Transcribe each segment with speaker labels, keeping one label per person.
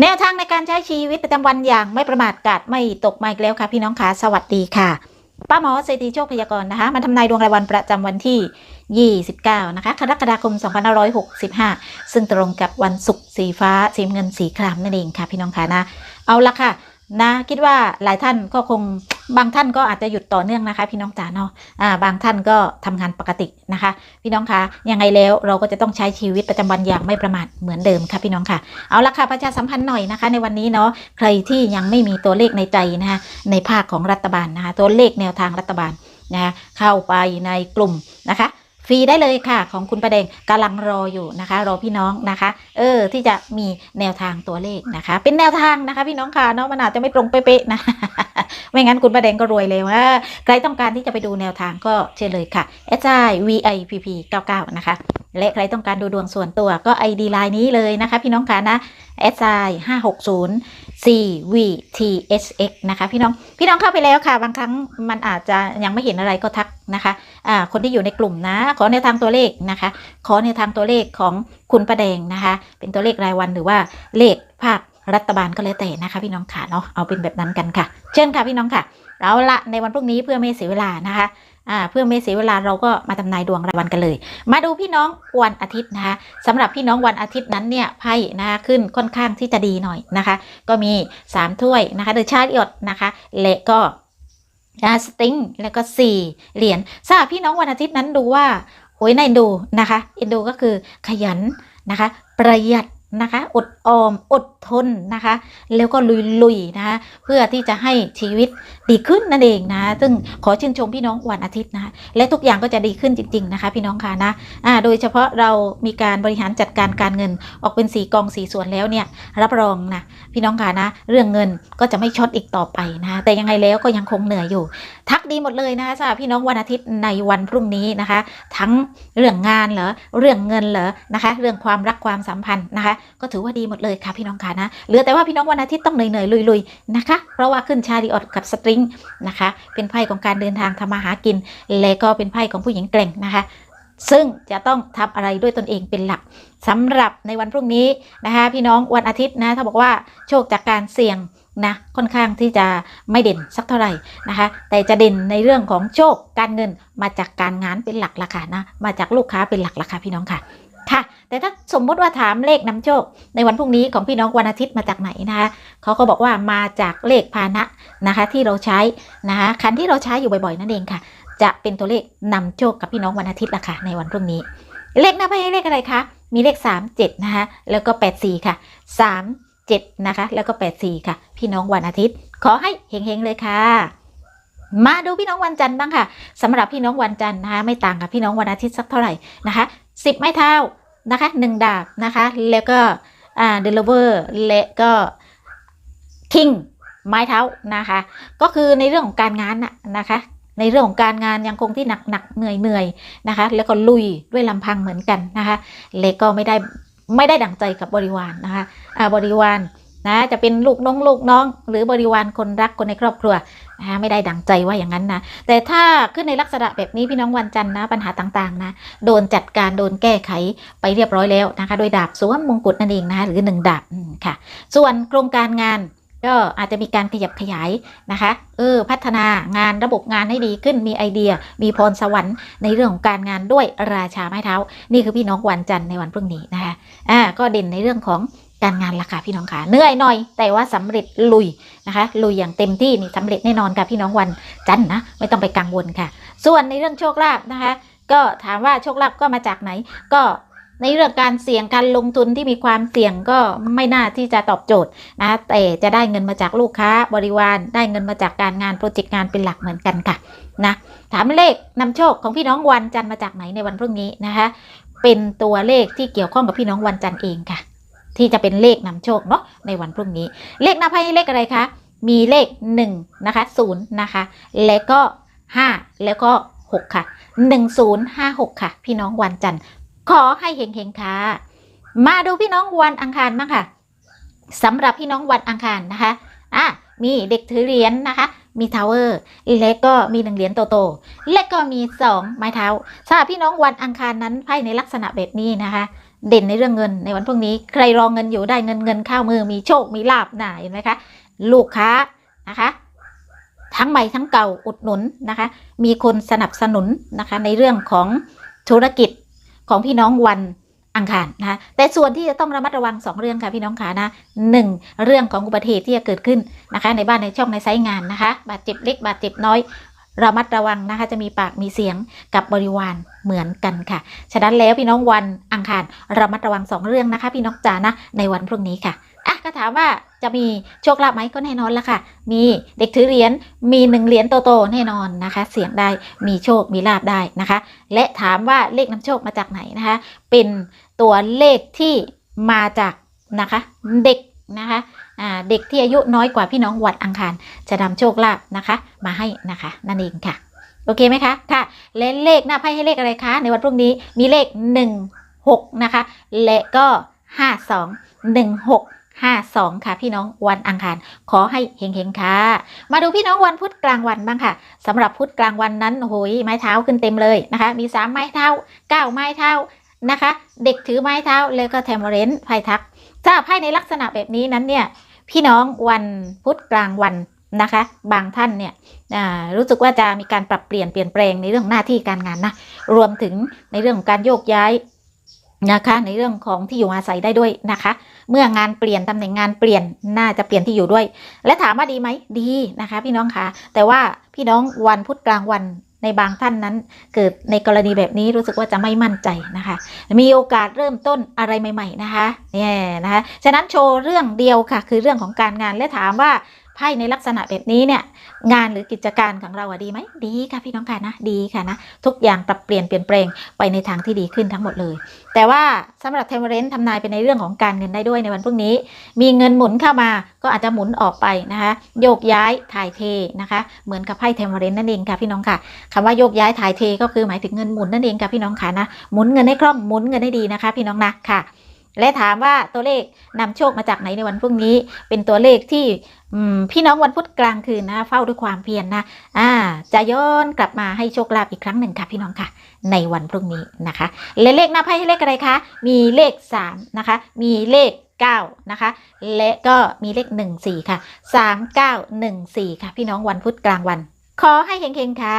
Speaker 1: แนวทางในการใช้ชีวิตประจำวันอย่างไม่ประมาทกาดไม่ตกมาอีกแล้วค่ะ พี่น้องขาสวัสดีค่ะ ป้าหมอเศรษฐีโชคพยากรณ์นะคะมาทำนายดวงรายวันประจำวันที่ 29 นะคะกรกฎาคม 2565 ซึ่งตรงกับวันศุกร์สีฟ้าสีเงินสีครามนั่นเองค่ะ พี่น้องคะนะ เอาละค่ะ นะคิดว่าหลายท่านก็คงบางท่านก็อาจจะหยุดต่อเนื่องนะคะ พี่น้องจ๋าเนาะอ่าบางท่านก็ทำงานปกตินะคะ พี่น้องคะยังไงแล้วเราก็จะต้องใช้ชีวิตประจำวันอย่างไม่ประมาทเหมือนเดิมค่ะพี่น้องค่ะเอาละค่ะประชาสัมพันธ์หน่อยนะคะ ในวันนี้เนาะใครที่ยังไม่มีตัวเลขในใจนะคะในภาคของรัฐบาลนะคะตัวเลขแนวทางรัฐบาลนะคะเข้าไปในกลุ่มนะคะ ฟรีได้เลยค่ะ ของคุณประเดงกำลังรออยู่นะคะ รอพี่น้องนะคะ เออ ที่จะมีแนวทางตัวเลขนะคะ เป็นแนวทางนะคะ พี่น้องค่ะเนาะมันอาจจะไม่ตรงเป๊ะๆนะไม่งั้นคุณประเดงก็รวยเลยว่าใครต้องการที่จะไปดูแนวทางก็เชิญเลยค่ะ s i v i p p 99นะคะ และใครต้องการดูดวงส่วนตัวก็ ID ไลน์นี้เลยนะคะ พี่น้องคะนะ s i 560 c v t s x นะคะพี่น้องพี่น้องเข้าไปแล้วค่ะ บางครั้งมันอาจจะยังไม่เห็นอะไรก็ทักนะคะอ่าคนที่อยู่ในกลุ่มนะ ขอแนทางตัวเลขนะคะ ขอแนทางตัวเลขของคุณประแดงนะคะ เป็นตัวเลขรายวันหรือว่าเลขภาครัฐบาลก็แล้วแต่นะคะ พี่น้องค่ะเนาะเอาเป็นแบบนั้นกันค่ะ เช่นค่ะพี่น้องค่ะเอาละในวันพรุ่งนี้เพื่อไม่เสียเวลานะคะ อ่าเพื่อไม่เสียเวลาเราก็มาทำนายดวงรายวันกันเลย มาดูพี่น้องวันอาทิตย์นะคะสำหรับพี่น้องวันอาทิตย์นั้นเนี่ยไพ่นะคะขึ้นค่อนข้างที่จะดีหน่อยนะคะ ก็มี 3 ถ้วยนะคะเดอะชาร์ลอตนะคะและก็สติงแล้วก็ 4 เหรียญสำหรับพี่น้องวันอาทิตย์นั้นดูว่าโอ้ยในเอ็นดูนะคะเอ็นดูก็คือขยันนะคะ ประหยัด นะคะ อดออม อดทนนะคะ แล้วก็ลุยๆนะคะเพื่อที่จะให้ชีวิตดีขึ้นนั่นเองนะ ซึ่งขอชื่นชมพี่น้องวันอาทิตย์นะคะและทุกอย่างก็จะดีขึ้นจริง ๆ นะคะ พี่น้องค่ะนะอ่าโดยเฉพาะเรามีการบริหารจัดการการเงินออกเป็นสีกองสีส่วนแล้วเนี่ยรับรองนะพี่น้องค่ะนะ เรื่องเงินก็จะไม่ช็อตอีกต่อไปนะคะแต่ยังไงแล้วก็ยังคงเหนื่อยอยู่ ทักดีหมดเลยนะคะสำหรับพี่น้องวันอาทิตย์ในวันพรุ่งนี้นะคะ ทั้งเรื่องงานเหรอเรื่องเงินเหรอนะคะ เรื่องความรักความสัมพันธ์นะคะก็ถือว่าดีหมดเลยค่ะพี่น้องค่ะนะเหลือแต่ว่าพี่น้องวันอาทิตย์ต้องเหนื่อยๆลุยๆนะคะ เพราะว่าขึ้นชาริออดกับสตริงนะคะ เป็นไพ่ของการเดินทางทำมาหากิน และก็เป็นไพ่ของผู้หญิงแกร่งนะคะซึ่งจะต้องทำอะไรด้วยตนเองเป็นหลักสำหรับในวันพรุ่งนี้นะคะพี่น้องวันอาทิตย์นะถ้าบอกว่าโชคจากการเสี่ยงนะค่อนข้างที่จะไม่เด่นสักเท่าไหร่นะคะ แต่จะเด่นในเรื่องของโชคการเงินมาจากการงานเป็นหลักละค่ะนะมาจากลูกค้าเป็นหลักละค่ะพี่น้องค่ะ ค่ะ แต่ถ้าสมมติว่าถามเลขนำโชค ในวันพรุ่งนี้ของพี่น้องวันอาทิตย์มาจากไหนนะคะเขาก็บอกว่ามาจากเลขพานะนะคะ ที่เราใช้นะคะคันที่เราใช้อยู่บ่อยๆนั่นเองค่ะ จะเป็นตัวเลขนำโชคกับพี่น้องวันอาทิตย์ละค่ะในวันพรุ่งนี้ เลขหน้าไพ่ให้เลขอะไรคะมีเลข 3 7นะคะแล้วก็ 8 4 ค่ะ 3 7 นะคะ แล้วก็ 8 4 ค่ะ พี่น้องวันอาทิตย์ ขอให้เฮงๆ เลยค่ะ มาดูพี่น้องวันจันทร์บ้างค่ะสำหรับพี่น้องวันจันทร์นะคะไม่ต่างกับพี่น้องวันอาทิตย์สักเท่าไหร่นะคะ 10 ไม้เท้านะคะ1ดาบนะคะแล้วก็อ่าเดลเวอร์และก็คิงไม้เท้านะคะ ก็คือในเรื่องของการงานนะนะคะ ในเรื่องของการงานยังคงที่หนักหนักเหนื่อยเหนื่อยนะคะ แล้วก็ลุยด้วยลำพังเหมือนกันนะคะและก็ไม่ได้ไม่ได้ดั่งใจกับบริวารนะคะอ่าบริวารนะจะเป็นลูกน้องลูกน้อง หรือบริวารคนรักคนในครอบครัว นะไม่ได้ดั่งใจว่าอย่างนั้นนะ แต่ถ้าขึ้นในลักษณะแบบนี้พี่น้องวันจันทร์นะ ปัญหาต่างๆนะ โดนจัดการโดนแก้ไขไปเรียบร้อยแล้วนะคะ โดยดาบสวมมงกุฎนั่นเองนะคะหรือหนึ่งดาบค่ะ ส่วนโครงการงานก็อาจจะมีการขยับขยายนะคะ เออ พัฒนางานระบบงานให้ดีขึ้น มีไอเดีย มีพรสวรรค์ในเรื่องของการงานด้วยราชาไม้เท้า นี่คือพี่น้องวันจันทร์ในวันพรุ่งนี้นะคะ อ่า ก็เด่นในเรื่องของ การงานราคาพี่น้องค่ะเหนื่อยหน่อย แต่ว่าสำเร็จลุยนะคะ ลุยอย่างเต็มที่นี่สำเร็จแน่นอนค่ะพี่น้องวันจันทร์นะไม่ต้องไปกังวลค่ะ ส่วนในเรื่องโชคลาภนะคะ ก็ถามว่าโชคลาภก็มาจากไหน ก็ในเรื่องการเสี่ยงการลงทุนที่มีความเสี่ยงก็ไม่น่าที่จะตอบโจทย์นะแต่จะได้เงินมาจากลูกค้าบริวารได้เงินมาจากการงานโปรเจกต์งานเป็นหลักเหมือนกันค่ะนะถามเลขนำโชคของพี่น้องวันจันทร์มาจากไหนในวันพรุ่งนี้นะคะ เป็นตัวเลขที่เกี่ยวข้องกับพี่น้องวันจันทร์เองค่ะ ที่จะเป็นเลขนำโชคเนาะในวันพรุ่งนี้ เลขนำไพ่เลขอะไรคะ มีเลข1นะคะ0นะคะ แล้วก็ 5 แล้วก็ 6 ค่ะ 1056 ค่ะ พี่น้องวันจันทร์ ขอให้เฮงๆค่ะ มาดูพี่น้องวันอังคารบ้างค่ะสำหรับพี่น้องวันอังคารนะคะอะมีเด็กถือเหรียญนะคะ มีทาวเวอร์ และก็มีหนึ่งเหรียญโตๆและก็มีสองไม้เท้าสำหรับพี่น้องวันอังคารนั้นไพ่ในลักษณะแบบนี้นะคะ เด่นในเรื่องเงินในวันพรุ่งนี้ ใครรองเงินอยู่ได้เงินเงินเข้ามือมีโชคมีลาบนะเห็นไหมคะลูกค้านะคะ ทั้งใหม่ทั้งเก่าอุดหนุนนะคะ มีคนสนับสนุนนะคะ ในเรื่องของธุรกิจของพี่น้องวันอังคารนะคะแต่ส่วนที่จะต้องระมัดระวังสองเรื่องค่ะพี่น้องขานะหนึ่งเรื่องของอุบัติเหตุที่จะเกิดขึ้นนะคะ ในบ้านในช่องในไซต์งานนะคะ บาดเจ็บเล็กบาดเจ็บน้อย ระมัดระวังนะคะ จะมีปากมีเสียงกับบริวาร เหมือนกันค่ะ ฉะนั้นแล้วพี่น้องวันอังคารระมัดระวังสองเรื่องนะคะ พี่น้องจ๋านะในวันพรุ่งนี้ค่ะอะก็ถามว่าจะมีโชคลาภไหมก็แน่นอนละค่ะ มีเด็กถือเหรียญมีหนึ่งเหรียญโตๆแน่นอนนะคะ เสียงได้มีโชคมีลาบได้นะคะ และถามว่าเลขนำโชคมาจากไหนนะคะ เป็นตัวเลขที่มาจากนะคะเด็กนะคะเด็กที่อายุน้อยกว่าพี่น้องวันอังคาร จะนำโชคลาภนะคะ มาให้นะคะ นั่นเองค่ะ โอเคไหมคะค่ะและเลขหน้าไพ่ให้เลขอะไรคะ ในวันพรุ่งนี้มีเลข 1 6 นะคะ และก็ 5 2 1 6 5 2 ค่ะ พี่น้องวันอังคาร ขอให้เฮงๆค่ะ มาดูพี่น้องวันพุธกลางวันบ้างค่ะสำหรับพุธกลางวันนั้นโอ้โหยไม้เท้าขึ้นเต็มเลยนะคะ มี 3 ไม้เท้า 9 ไม้เท้านะคะ เด็กถือไม้เท้าแล้วก็แทมเมอเรนต์ไพ่ทัก ถ้าไพ่ในลักษณะแบบนี้นั้นเนี่ยพี่น้องวันพุธกลางวัน นะคะ บางท่านเนี่ยรู้สึกว่าจะมีการปรับเปลี่ยนเปลี่ยนแปลงในเรื่องหน้าที่การงานนะรวมถึงในเรื่องของการโยกย้ายนะคะในเรื่องของที่อยู่อาศัยได้ด้วยนะคะ เมื่องานเปลี่ยนตำแหน่งงานเปลี่ยนน่าจะเปลี่ยนที่อยู่ด้วย และถามว่าดีไหมดีนะคะ พี่น้องคะแต่ว่าพี่น้องวันพุธกลางวันในบางท่านนั้นเกิดในกรณีแบบนี้รู้สึกว่าจะไม่มั่นใจนะคะ มีโอกาสเริ่มต้นอะไรใหม่ ๆ นะคะเนี่ยนะคะฉะนั้นโชว์เรื่องเดียวค่ะ คือเรื่องของการงานและถามว่า ไพ่ในลักษณะแบบนี้เนี่ยงานหรือกิจการของเราอะดีไหมดีค่ะพี่น้องค่ะนะดีค่ะนะทุกอย่างปรับเปลี่ยนเปลี่ยนแปลงไปในทางที่ดีขึ้นทั้งหมดเลย แต่ว่าสำหรับเทมเรนทำนายไปในเรื่องของการเงินได้ด้วยในวันพรุ่งนี้ มีเงินหมุนเข้ามาก็อาจจะหมุนออกไปนะคะ โยกย้ายถ่ายเทนะคะ เหมือนกับไพ่เทมเรนนั่นเองค่ะพี่น้องค่ะคำว่าโยกย้ายถ่ายเทก็คือหมายถึงเงินหมุนนั่นเองค่ะพี่น้องค่ะนะหมุนเงินให้คล่องหมุนเงินให้ดีนะคะ พี่น้องนะค่ะ และถามว่าตัวเลขนำโชคมาจากไหนในวันพรุ่งนี้ เป็นตัวเลขที่พี่น้องวันพุธกลางคืนนะเฝ้าด้วยความเพียรนะอ่าจะย้อนกลับมาให้โชคลาภอีกครั้งหนึ่งค่ะพี่น้องค่ะ ในวันพรุ่งนี้นะคะและเลขหน้าไพ่ให้เลขอะไรคะมีเลข3นะคะมีเลข9นะคะและก็มีเลข 1 4 ค่ะ 3 9 1 4 ค่ะ พี่น้องวันพุธกลางวัน ขอให้เฮงๆค่ะ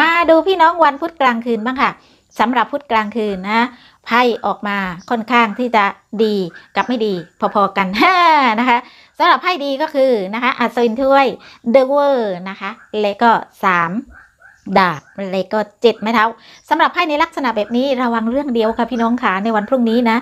Speaker 1: มาดูพี่น้องวันพุธกลางคืนบ้างค่ะ สำหรับพุธกลางคืนนะไพ่ออกมาค่อนข้างที่จะดีกับไม่ดีพอๆกันนะคะสำหรับไพ่ดีก็คือนะคะอัศวินถ้วยเดอะเวอร์นะคะและก็สามดาบและก็7ไม้เท้าสำหรับไพ่ในลักษณะแบบนี้ระวังเรื่องเดียวค่ะพี่น้องขาในวันพรุ่งนี้นะ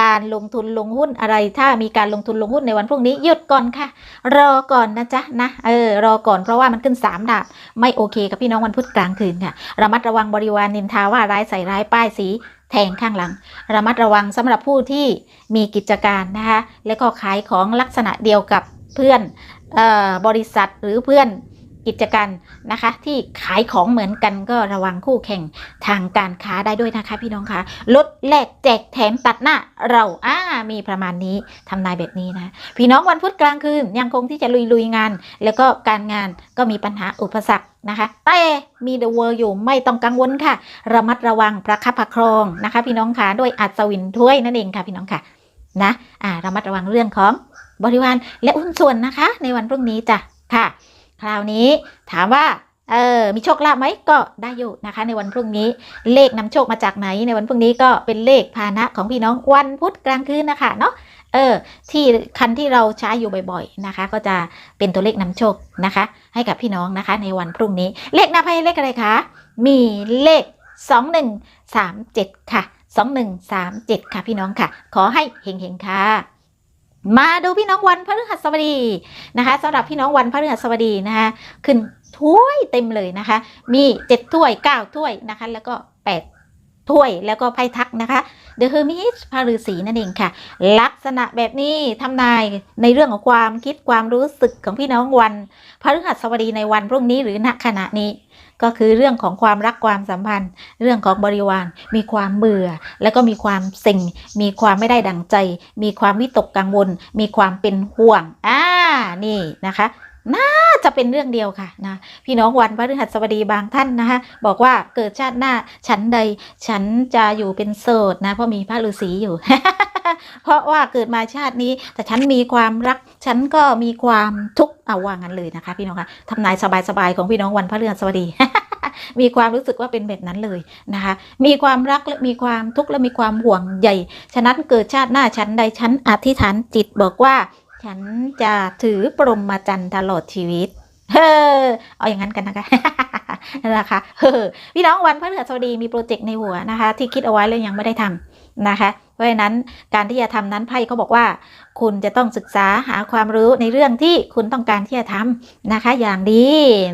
Speaker 1: การลงทุนลงหุ้นอะไร ถ้ามีการลงทุนลงหุ้นในวันพรุ่งนี้หยุดก่อนค่ะ รอก่อนนะจ๊ะนะเออรอก่อนเพราะว่ามันขึ้น3ดาบไม่โอเคกับพี่น้องวันพุธกลางคืนค่ะระมัดระวังบริวารนินทาว่าร้ายใส่ร้ายป้ายสีแทงข้างหลัง ระมัดระวังสำหรับผู้ที่มีกิจการนะคะและก็ขายของลักษณะเดียวกับเพื่อนเออบริษัทหรือเพื่อน กิจการนะคะ ที่ขายของเหมือนกันก็ระวังคู่แข่งทางการค้าได้ด้วยนะคะพี่น้องคะลดแลกแจกแถมตัดหน้าเราอ่ามีประมาณนี้ทำนายแบบนี้นะพี่น้องวันพุธกลางคืนยังคงที่จะลุยลุยงาน แล้วก็การงานก็มีปัญหาอุปสรรคนะคะแต่มีเดอะเวอร์อยู่ไม่ต้องกังวลค่ะ ระมัดระวังประคับประครองนะคะ พี่น้องค่ะด้วยอัศวินถ้วยนั่นเองค่ะพี่น้องค่ะนะอ่าระมัดระวังเรื่องของบริวารและหุ้นส่วนนะคะ ในวันพรุ่งนี้จ้ะค่ะ คราวนี้ถามว่าเออมีโชคลาภไหมก็ได้อยู่นะคะ ในวันพรุ่งนี้เลขนำโชคมาจากไหน ในวันพรุ่งนี้ก็เป็นเลขพาหนะของพี่น้องวันพุธกลางคืนนะคะเนาะเออที่คันที่เราใช้อยู่บ่อยๆนะคะ ก็จะเป็นตัวเลขนำโชคนะคะ ให้กับพี่น้องนะคะ ในวันพรุ่งนี้เลขหน้าไพ่เลขอะไรคะมีเลข 2137 ค่ะ 2137 ค่ะพี่น้องค่ะ ขอให้เฮงๆค่ะ มาดูพี่น้องวันพฤหัสบดีนะคะสำหรับพี่น้องวันพฤหัสบดีนะคะขึ้นถ้วยเต็มเลยนะคะ มีเจ็ดถ้วยเก้าถ้วยนะคะ แล้วก็แปด ถ้วยแล้วก็ไพ่ทักนะคะ The Hermes พาฤาษีนั่นเองค่ะ ลักษณะแบบนี้ทำนายในเรื่องของความคิดความรู้สึกของพี่น้องวันพฤหัสบดีในวันพรุ่งนี้หรือณขณะนี้ ก็คือเรื่องของความรักความสัมพันธ์ เรื่องของบริวาร มีความเบื่อ แล้วก็มีความเซ็งมีความไม่ได้ดังใจ มีความวิตกกังวล มีความเป็นห่วงอ่านี่นะคะ น่าจะเป็นเรื่องเดียวค่ะนะพี่น้องวันพฤหัสบดีบางท่านนะคะบอกว่าเกิดชาติหน้าฉันใด ฉันจะอยู่เป็นโสดนะเพราะมีพระฤาษีอยู่ เพราะว่าเกิดมาชาตินี้ แต่ฉันมีความรัก ฉันก็มีความทุกข์เอาว่างั้นเลยนะคะ พี่น้องคะทำนายสบายๆของพี่น้องวันพฤหัสบดีมีความรู้สึกว่าเป็นแบบนั้นเลยนะคะ มีความรักและมีความทุกข์และมีความห่วงใยฉะนั้นเกิดชาติหน้าฉันใดฉันอธิษฐานจิตบอกว่า ฉันจะถือปรมมาจันตลอดชีวิต เฮ้อเอาอย่างนั้นกันนะคะนะคะเฮ้อพี่น้องวันพฤหัสบดีมีโปรเจกต์ในหัวนะคะ ที่คิดเอาไว้แล้วยังไม่ได้ทำนะคะ เพราะฉะนั้นการที่จะทำนั้นไพ่เขาบอกว่า คุณจะต้องศึกษาหาความรู้ในเรื่องที่คุณต้องการที่จะทำนะคะ อย่างดี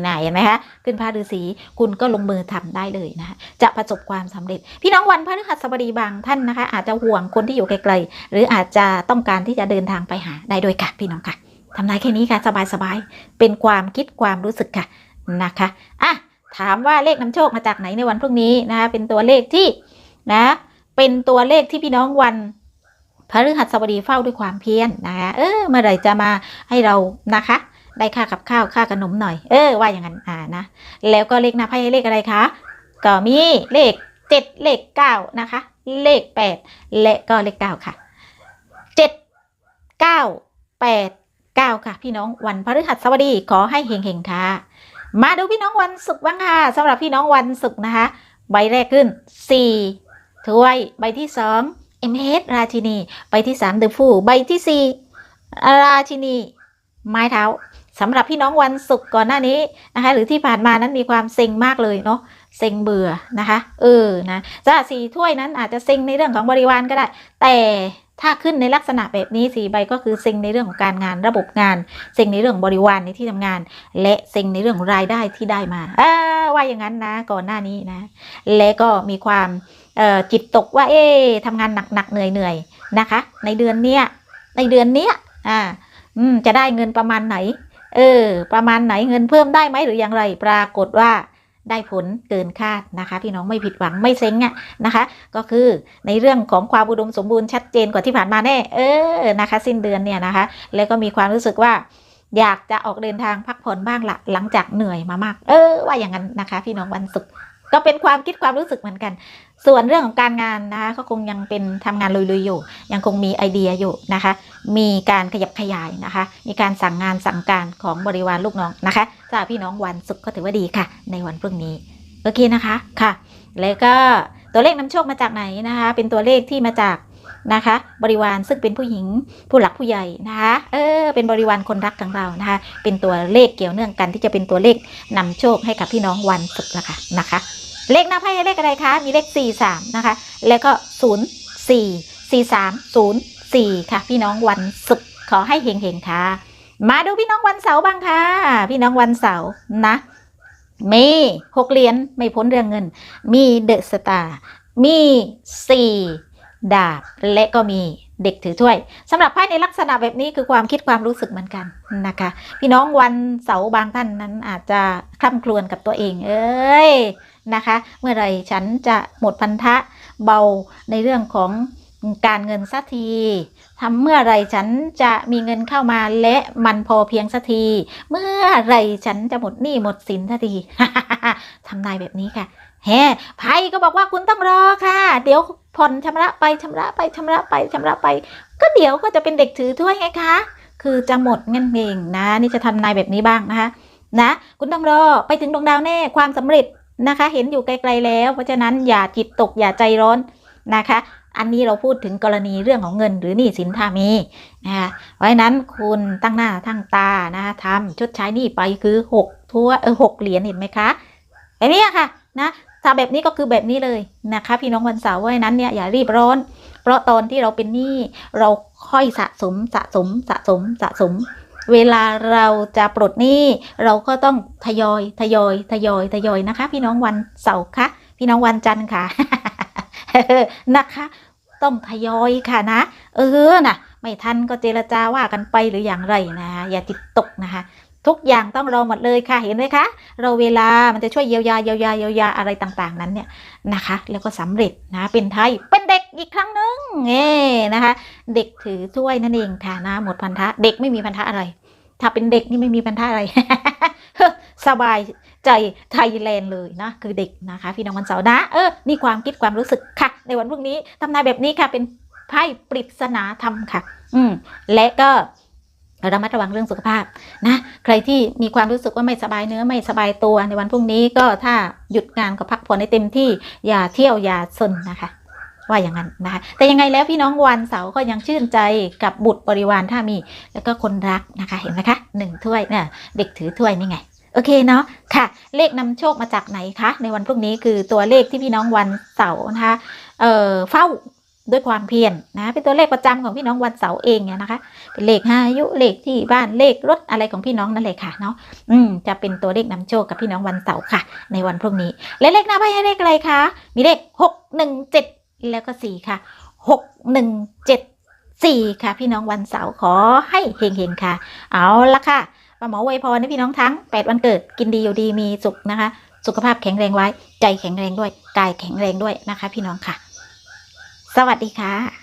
Speaker 1: นะเห็นไหมคะขึ้นพระฤาษีคุณก็ลงมือทำได้เลยนะคะจะประสบความสำเร็จ พี่น้องวันพระฤหัสบดีบางท่านนะคะ อาจจะห่วงคนที่อยู่ไกลๆหรืออาจจะต้องการที่จะเดินทางไปหาได้ด้วยค่ะ พี่น้องค่ะทำนายแค่นี้ค่ะสบายๆเป็นความคิดความรู้สึกค่ะนะคะอะถามว่าเลขนำโชคมาจากไหนในวันพรุ่งนี้นะคะเป็นตัวเลขที่นะ เป็นตัวเลขที่พี่น้องวันพฤหัสบดีเฝ้าด้วยความเพียรนะคะเออเมื่อไหร่จะมาให้เรานะคะได้ค่ากับข้าวค่าขนมหน่อย เออว่าอย่างนั้นอ่านะแล้วก็เลขหน้าไพ่เลขอะไรคะก็มีเลขเจ็ดเลขเก้านะคะ เลขแปดและก็เลขเก้าค่ะเจ็ดเก้าแปดเก้าค่ะ พี่น้องวันพฤหัสบดีขอให้เฮงๆค่ะ มาดูพี่น้องวันศุกร์บ้างค่ะสำหรับพี่น้องวันศุกร์นะคะ ใบแรกขึ้นสี่ ถ้วยใบที่สองเอ็มเฮดราชินี ใบที่สามเดอะฟูใบที่สี่ราชินี ไม้เท้าสำหรับพี่น้องวันศุกร์ก่อนหน้านี้นะคะ หรือที่ผ่านมานั้นมีความเซ็งมากเลยเนาะเซ็งเบื่อนะคะ เออนะจะสี่ถ้วยนั้นอาจจะเซ็งในเรื่องของบริวารก็ได้ แต่ถ้าขึ้นในลักษณะแบบนี้สี่ใบก็คือเซ็งในเรื่องของการงานระบบงานเซ็งในเรื่องบริวารในที่ทำงาน และเซ็งในเรื่องรายได้ที่ได้มาเออว่าอย่างนั้นนะก่อนหน้านี้นะ และก็มีความ จิตตกว่า เอ๊ทำงานหนักๆเหนื่อยๆนะคะ ในเดือนเนี้ยในเดือนเนี้ยอ่าอืมจะได้เงินประมาณไหน เออ ประมาณไหนเงินเพิ่มได้ไหมหรืออย่างไร ปรากฏว่าได้ผลเกินคาดนะคะ พี่น้องไม่ผิดหวังไม่เซ็งอะนะคะ ก็คือในเรื่องของความอุดมสมบูรณ์ชัดเจนกว่าที่ผ่านมาแน่เออนะคะ สิ้นเดือนเนี่ยนะคะ แล้วก็มีความรู้สึกว่า อยากจะออกเดินทางพักผ่อนบ้างละหลังจากเหนื่อยมามาก เออว่าอย่างนั้นนะคะ พี่น้องวันศุกร์ ก็เป็นความคิดความรู้สึกเหมือนกัน ส่วนเรื่องของการงานนะคะก็คงยังเป็นทำงานลุยๆอยู่ ยังคงมีไอเดียอยู่นะคะ มีการขยับขยายนะคะ มีการสั่งงานสั่งการของบริวารลูกน้องนะคะสำหรับพี่น้องวันศุกร์ก็ถือว่าดีค่ะ ในวันพรุ่งนี้โอเคนะคะค่ะ แล้วก็ตัวเลขนำโชคมาจากไหนนะคะ เป็นตัวเลขที่มาจาก นะคะ บริวารซึ่งเป็นผู้หญิงผู้หลักผู้ใหญ่นะคะเออเป็นบริวารคนรักของเรานะคะ เป็นตัวเลขเกี่ยวเนื่องกันที่จะเป็นตัวเลขนำโชคให้กับพี่น้องวันศุกร์ละค่ะนะคะ เลขหน้าไพ่เลขอะไรคะ มีเลข 4 3 นะคะ แล้วก็0 4 4 3 0 4 ค่ะ พี่น้องวันศุกร์ขอให้เฮงๆค่ะ มาดูพี่น้องวันเสาร์บ้างค่ะ พี่น้องวันเสาร์นะมีหกเหรียญไม่พ้นเรื่องเงิน มีเดอะสตาร์มีสี่ ดาบและก็มีเด็กถือถ้วยสำหรับไพ่ในลักษณะแบบนี้คือความคิดความรู้สึกเหมือนกันนะคะ พี่น้องวันเสาร์บางท่านนั้นอาจจะคล่ำครวญกับตัวเอง เอ้ยนะคะ เมื่อไรฉันจะหมดพันธะเบาในเรื่องของการเงินสักทีทำเมื่อไรฉันจะมีเงินเข้ามาและมันพอเพียงสักที เมื่อไรฉันจะหมดหนี้หมดสินสักที ทำนายแบบนี้ค่ะแฮ่ไพ่ก็บอกว่าคุณต้องรอค่ะ เดี๋ยวผ่อนชำระไปชำระไปชำระไปชำระไป ก็เดี๋ยวก็จะเป็นเด็กถือถ้วยไงคะ คือจะหมดเงินเองนะ นี่จะทำนายแบบนี้บ้างนะคะ นะ คุณต้องรอไปถึงดวงดาวแน่ความสำเร็จนะคะ เห็นอยู่ไกลๆแล้ว เพราะฉะนั้นอย่าจิตตกอย่าใจร้อนนะคะ อันนี้เราพูดถึงกรณีเรื่องของเงินหรือหนี้สินถ้ามีนะคะเพราะฉะนั้นคุณตั้งหน้าตั้งตานะคะทำชดใช้หนี้ไปคือหกทั่วเออหกเหรียญเห็นไหมคะ แบบนี้ค่ะนะถ้าแบบนี้ก็คือแบบนี้เลยนะคะ พี่น้องวันเสาร์เพราะฉะนั้นเนี่ยอย่ารีบร้อน เพราะตอนที่เราเป็นหนี้เราค่อยสะสมสะสมสะสมสะสม เวลาเราจะปลดหนี้เราก็ต้องทยอยทยอยทยอยทยอยนะคะ พี่น้องวันเสาร์ค่ะ พี่น้องวันจันทร์ค่ะนะคะต้องทยอยค่ะนะ เออนะไม่ทันก็เจรจาว่ากันไปหรืออย่างไรนะคะอย่าจิตตกนะคะ ทุกอย่างต้องรอหมดเลยค่ะเห็นไหมคะ เราเวลามันจะช่วยเยียวยาเยียวยาเยียวยาอะไรต่างๆ นั้นเนี่ยนะคะ แล้วก็สำเร็จนะเป็นไทยเป็นเด็กอีกครั้งหนึ่งเง่นะคะ เด็กถือถ้วยนั่นเองค่ะนะหมดพันธะเด็กไม่มีพันธะอะไร ถ้าเป็นเด็กนี่ไม่มีปัญหาอะไรสบายใจไทยแลนด์เลยนะคือเด็กนะคะ พี่น้องวันเสาร์นะเออนี่ความคิดความรู้สึกค่ะ ในวันพรุ่งนี้ทำนายแบบนี้ค่ะเป็นไพ่ปริศนาธรรมค่ะ อืมและก็ ระมัดระวังเรื่องสุขภาพนะใครที่มีความรู้สึกว่าไม่สบายเนื้อไม่สบายตัวในวันพรุ่งนี้ก็ถ้าหยุดงานก็พักผ่อนให้เต็มที่อย่าเที่ยวอย่าซนนะคะ ว่าอย่างนั้นนะคะ แต่ยังไงแล้วพี่น้องวันเสาร์ก็ยังชื่นใจกับบุตรบริวารถ้ามี แล้วก็คนรักนะคะเห็นไหมคะหนึ่งถ้วยเนี่ยเด็กถือถ้วยนี่ไงโอเคเนาะค่ะ เลขนำโชคมาจากไหนคะ ในวันพรุ่งนี้คือตัวเลขที่พี่น้องวันเสาร์นะคะเอ่อเฝ้า ด้วยความเพียรนะเป็นตัวเลขประจำของพี่น้องวันเสาร์เองเนี่ยนะคะ เป็นเลขห้าอายุเลขที่บ้านเลขรถอะไรของพี่น้องนั่นเลยค่ะเนาะอืมจะเป็นตัวเลขนำโชคกับพี่น้องวันเสาร์ค่ะ ในวันพรุ่งนี้ และเลขหน้าไพ่ให้เลขอะไรคะมีเลขหกหนึ่งเจ็ดแล้วก็สี่ค่ะหกหนึ่งเจ็ดสี่ค่ะพี่น้องวันเสาร์ขอให้เฮงๆค่ะ เอาละค่ะป้าหมอไวยพรให้พี่น้องทั้ง 8 วันเกิดกินดีอยู่ดีมีสุขนะคะ สุขภาพแข็งแรงไว้ ใจแข็งแรงด้วย กายแข็งแรงด้วยนะคะ พี่น้องค่ะ สวัสดีค่ะ